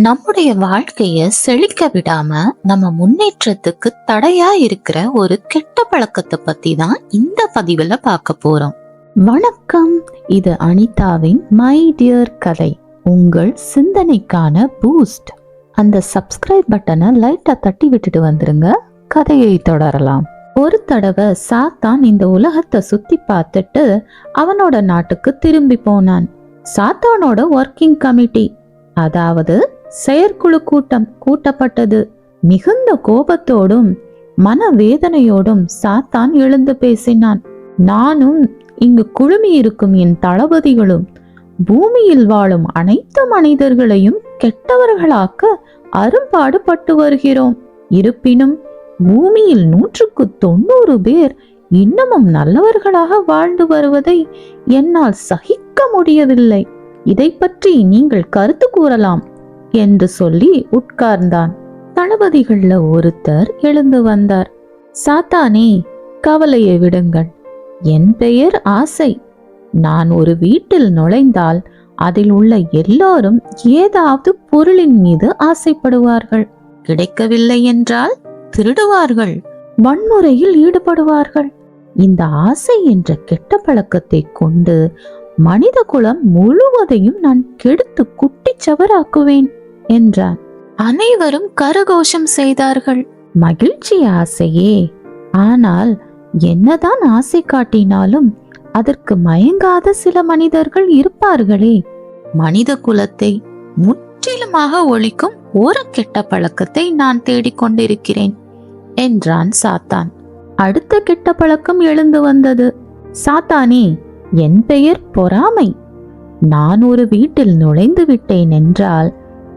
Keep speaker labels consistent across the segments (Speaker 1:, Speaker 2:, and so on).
Speaker 1: நம்முடைய வாழ்க்கைய செழிக்க விடாம நம்ம முன்னேற்றத்துக்கு தடையா இருக்கிற ஒரு கெட்ட பழக்கத்தை பத்தி தான் இந்த பதிவுல பார்க்க போறோம். வணக்கம். இது அனிதாவின் மை டியர் கதை. உங்கள் சிந்தனைக்கான பூஸ்ட். அந்த சப்ஸ்கிரைப் பட்டனை லைட்டா தட்டி விட்டுட்டு வந்துருங்க. கதையை தொடரலாம். ஒரு தடவை சாத்தான் இந்த உலகத்தை சுத்தி பார்த்துட்டு அவனோட நாட்டுக்கு திரும்பி போனான். சாத்தானோட ஒர்க்கிங் கமிட்டி அதாவது செயற்குழு கூட்டம் கூட்டப்பட்டது. மிகுந்த கோபத்தோடும் மனவேதனையோடும் சாத்தான் எழுந்து பேசினான். நானும் இங்கு குழுமி இருக்கும் என் தளபதிகளும் பூமியில் வாழும் அனைத்து மனிதர்களையும் கெட்டவர்களாக்க அரும்பாடுபட்டு வருகிறோம். இருப்பினும் பூமியில் நூற்றுக்கு தொண்ணூறு பேர் இன்னமும் நல்லவர்களாக வாழ்ந்து வருவதை என்னால் சகிக்க முடியவில்லை. இதை பற்றி நீங்கள் கருத்து கூறலாம். என்று சொல்லி உட்கார்ந்தான். தளபதிகள்ல ஒருத்தர் எழுந்து வந்தார். சாத்தானே கவலையை விடுங்கள். என் பெயர் ஆசை. நான் ஒரு வீட்டில் நுழைந்தால் அதில் உள்ள எல்லாரும் ஏதாவது பொருளின் மீது ஆசைப்படுவார்கள். கிடைக்கவில்லை என்றால் திருடுவார்கள். வன்முறையில் ஈடுபடுவார்கள். இந்த ஆசை என்ற கெட்ட பழக்கத்தை கொண்டு மனித குலம் முழுவதையும் நான் கெடுத்து குட்டிச்சவராக்குவேன் என்றான் அனைவரும் கரகோஷம் செய்தார்கள். மகிழ்ச்சி ஆசையே. ஆனால் என்னதான் ஆசை காட்டினாலும் அதற்கு மயங்காத சில மனிதர்கள் இருப்பார்களே. மனித குலத்தை முற்றிலுமாக ஒழிக்கும் ஒரு கெட்ட பழக்கத்தை நான் தேடிக்கொண்டிருக்கிறேன் என்றான் சாத்தான். அடுத்த கெட்ட பழக்கம் எழுந்து வந்தது. சாத்தானே என் பெயர் பொறாமை. நான் ஒரு வீட்டில் நுழைந்து விட்டேன் என்றால்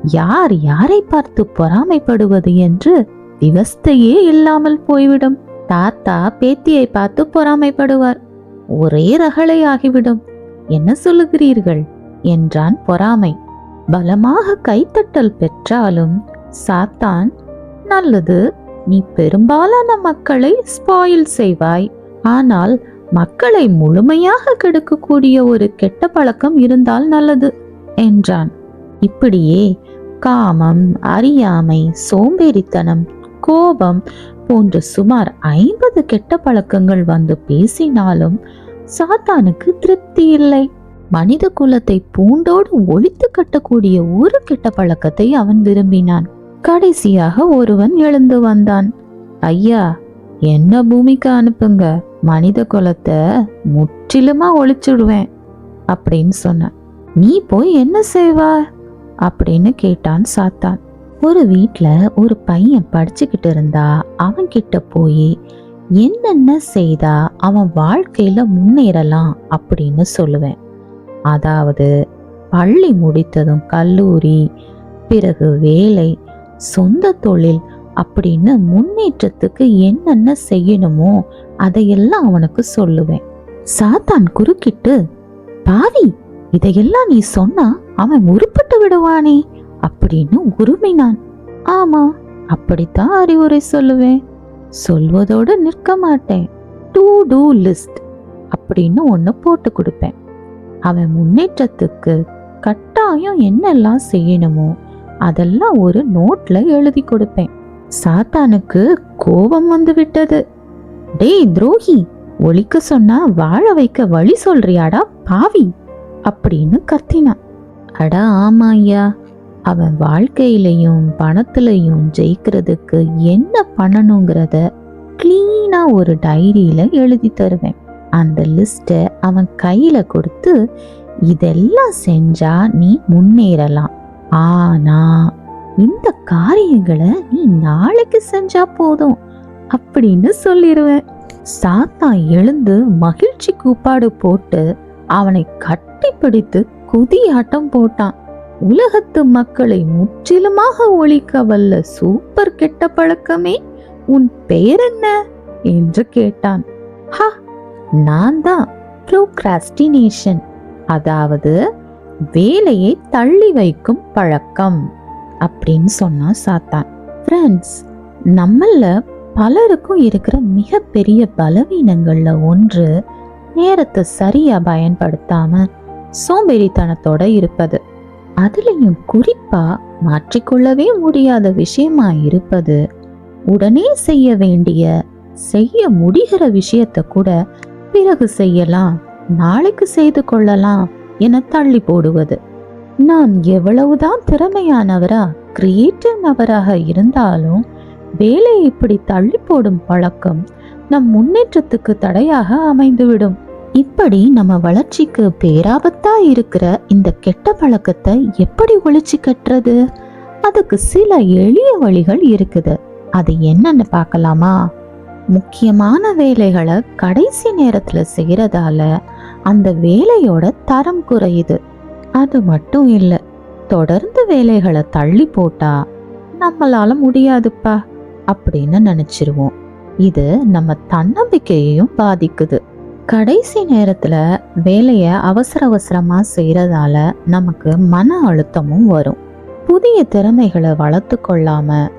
Speaker 1: யார் யாரை பார்த்து பொறாமைப்படுவது என்று விவஸ்தையே இல்லாமல் போய்விடும். தாத்தா பேத்தியை பார்த்து பொறாமைப்படுவார். ஒரே ரகளை ஆகிவிடும். என்ன சொல்லுகிறீர்கள்? என்றான் பொறாமை. பலமாக கைத்தட்டல் பெற்றாலும் சாத்தான் நல்லது. நீ பெரும்பாலான மக்களை ஸ்பாயில் செய்வாய். ஆனால் மக்களை முழுமையாக கெடுக்கக்கூடிய ஒரு கெட்ட பழக்கம் இருந்தால் நல்லது என்றான். இப்படியே காமம் அறியாமை சோம்பேறித்தனம் கோபம் போன்ற சுமார் ஐம்பது கெட்ட பழக்கங்கள் வந்து பேசினாலும் சாத்தானுக்கு திருப்தி இல்லை. மனித குலத்தை பூண்டோடு ஒழித்து கட்டக்கூடிய ஒரு கெட்ட பழக்கத்தை அவன் விரும்பினான். கடைசியாக ஒருவன் எழுந்து வந்தான். ஐயா என்ன பூமிக்கு அனுப்புங்க? மனித குலத்தை முற்றிலுமா ஒழிச்சுடுவேன் அப்படின்னு சொன்ன நீ போய் என்ன செய்வா அப்படின்னு கேட்டான் சாத்தான். ஒரு வீட்ல ஒரு பையன் படிச்சுக்கிட்டு இருந்தா அவன் கிட்ட போய் என்னென்ன செய்தா அவன் வாழ்க்கையில முன்னேறலாம்? அப்படின்னு சொல்லுவேன். அதாவது பள்ளி முடித்ததும் கல்லூரி பிறகு வேலை சொந்த தொழில் அப்படின்னு முன்னேற்றத்துக்கு என்னென்ன செய்யணுமோ அதையெல்லாம் அவனுக்கு சொல்லுவேன். சாத்தான் குறுக்கிட்டு பாவி இதையெல்லாம் நீ சொன்னா அவன் உருப்பட்டு விடுவானே அப்படின்னு உருமினான். ஆமா அப்படித்தான் அறிவுரை சொல்லுவேன். சொல்வதோடு நிற்க மாட்டேன். டூ டூ லிஸ்ட் அப்படின்னு ஒன்று போட்டு கொடுப்பேன். அவன் முன்னேற்றத்துக்கு கட்டாயம் என்னெல்லாம் செய்யணுமோ அதெல்லாம் ஒரு நோட்ல எழுதி கொடுப்பேன். சாத்தானுக்கு கோபம் வந்து விட்டது. டேய் துரோகி ஒழிக்க சொன்னா வாழ வைக்க வழி சொல்றியாடா பாவி அப்படின்னு கத்தினான். அட ஆமா ஐயா அவன் வாழ்க்கையிலையும் பணத்திலையும் ஜெயிக்கிறதுக்கு என்ன பண்ணணுங்கிறத கிளீனா ஒரு டைரியில எழுதி தருவேன். அந்த லிஸ்ட்டை அவன் கையில கொடுத்து இதெல்லாம் செஞ்சா நீ முன்னேறலாம். ஆனா இந்த காரியங்களை நீ நாளைக்கு செஞ்சா போதும். அப்படின்னு சொல்லிடுவேன் சாத்தா எழுந்து மகிழ்ச்சி கூப்பாடு போட்டு அவனை கட்டிப்பிடித்து குதியாட்டம் போட்டான். உலகத்து மக்களை முற்றிலுமாக ஒழிக்க வல்ல சூப்பர் கெட்ட பழக்கமே உன் பெயர் என்ன என்று கேட்டான். ஹா நான் தான் ப்ரோக்ராஸ்டினேஷன் அதாவது வேலையை தள்ளி வைக்கும் பழக்கம் அப்படின்னு சொன்னான் சாத்தான். ஃப்ரெண்ட்ஸ் நம்மள பலருக்கும் இருக்கிற மிகப்பெரிய பலவீனங்களில் ஒன்று நேரத்தை சரியாக பயன்படுத்தாமல் சோம்பேறித்தனத்தோட இருப்பது. அதுலயும் குறிப்பா மாற்றிக்கொள்ளவே முடியாத விஷயமா இருப்பது. உடனே செய்ய வேண்டிய செய்ய முடிகிற விஷயத்த கூட பிறகு செய்யலாம் நாளைக்கு செய்து கொள்ளலாம் என தள்ளி போடுவது. நாம் எவ்வளவுதான் திறமையானவரா கிரியேட்டிவ் நபராக இருந்தாலும் வேலையை இப்படி தள்ளி போடும் பழக்கம் நம் முன்னேற்றத்துக்கு தடையாக அமைந்துவிடும். இப்படி நம்ம வளர்ச்சிக்கு பேராபத்தா இருக்கிற இந்த கெட்ட பழக்கத்தை எப்படி ஒழிச்சு கட்டுறது? அதுக்கு சில எளிய வழிகள் இருக்குது. அது என்னன்னு பார்க்கலாமா? முக்கியமான வேலைகளை கடைசி நேரத்துல செய்யறதால அந்த வேலையோட தரம் குறையுது. அது மட்டும் இல்லை தொடர்ந்து வேலைகளை தள்ளி போட்டா நம்மளால முடியாதுப்பா அப்படின்னு நினைச்சிருவோம். இது நம்ம தன்னம்பிக்கையையும் பாதிக்குது. கடைசி நேரத்தில் வேலையை அவசர அவசரமாக செய்கிறதால நமக்கு மன அழுத்தமும் வரும். புதிய திறமைகளை வளர்த்து கொள்ளாம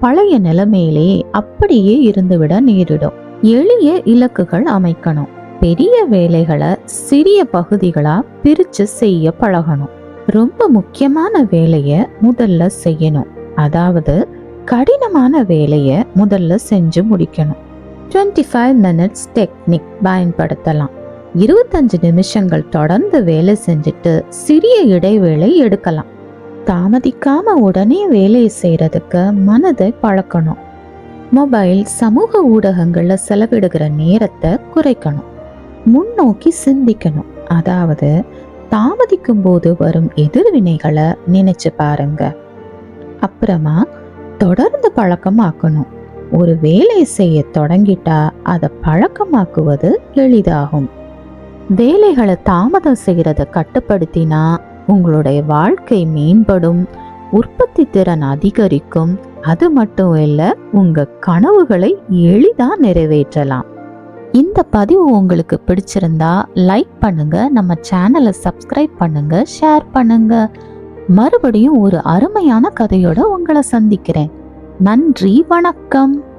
Speaker 1: பழைய நிலைமையிலே அப்படியே இருந்துவிட நேரிடும். எளிய இலக்குகள் அமைக்கணும். பெரிய வேலைகளை சிறிய பகுதிகளாக பிரித்து செய்ய பழகணும். ரொம்ப முக்கியமான வேலையை முதல்ல செய்யணும். அதாவது கடினமான வேலையை முதல்ல செஞ்சு முடிக்கணும். 25 ஃபைவ் மினிட்ஸ் டெக்னிக் பயன்படுத்தலாம். இருபத்தஞ்சு நிமிஷங்கள் தொடர்ந்து வேலை செஞ்சுட்டு சிறிய இடைவேளை எடுக்கலாம். தாமதிக்காம உடனே வேலையை செய்யறதுக்கு மனதை பழக்கணும். மொபைல் சமூக ஊடகங்களில் செலவிடுகிற நேரத்தை குறைக்கணும். முன்னோக்கி சிந்திக்கணும். அதாவது தாமதிக்கும் போது வரும் எதிர்வினைகளை நினைச்சு பாருங்க. அப்புறமா தொடர்ந்து பழக்கமாக்கணும். ஒரு வேலை செய்ய தொடங்கிட்டா அதை பழக்கமாக்குவது எளிதாகும். வேலைகளை தாமதம் செய்கிறத கட்டுப்படுத்தினா உங்களுடைய வாழ்க்கை மேம்படும் உற்பத்தி திறன் அதிகரிக்கும் அது மட்டும் இல்லை உங்க கனவுகளை எளிதாக நிறைவேற்றலாம். இந்த பதிவு உங்களுக்கு பிடிச்சிருந்தா லைக் பண்ணுங்க நம்ம சேனலை சப்ஸ்கிரைப் பண்ணுங்க ஷேர் பண்ணுங்க. மறுபடியும் ஒரு அருமையான கதையோட உங்களை சந்திக்கிறேன். நன்றி வணக்கம்.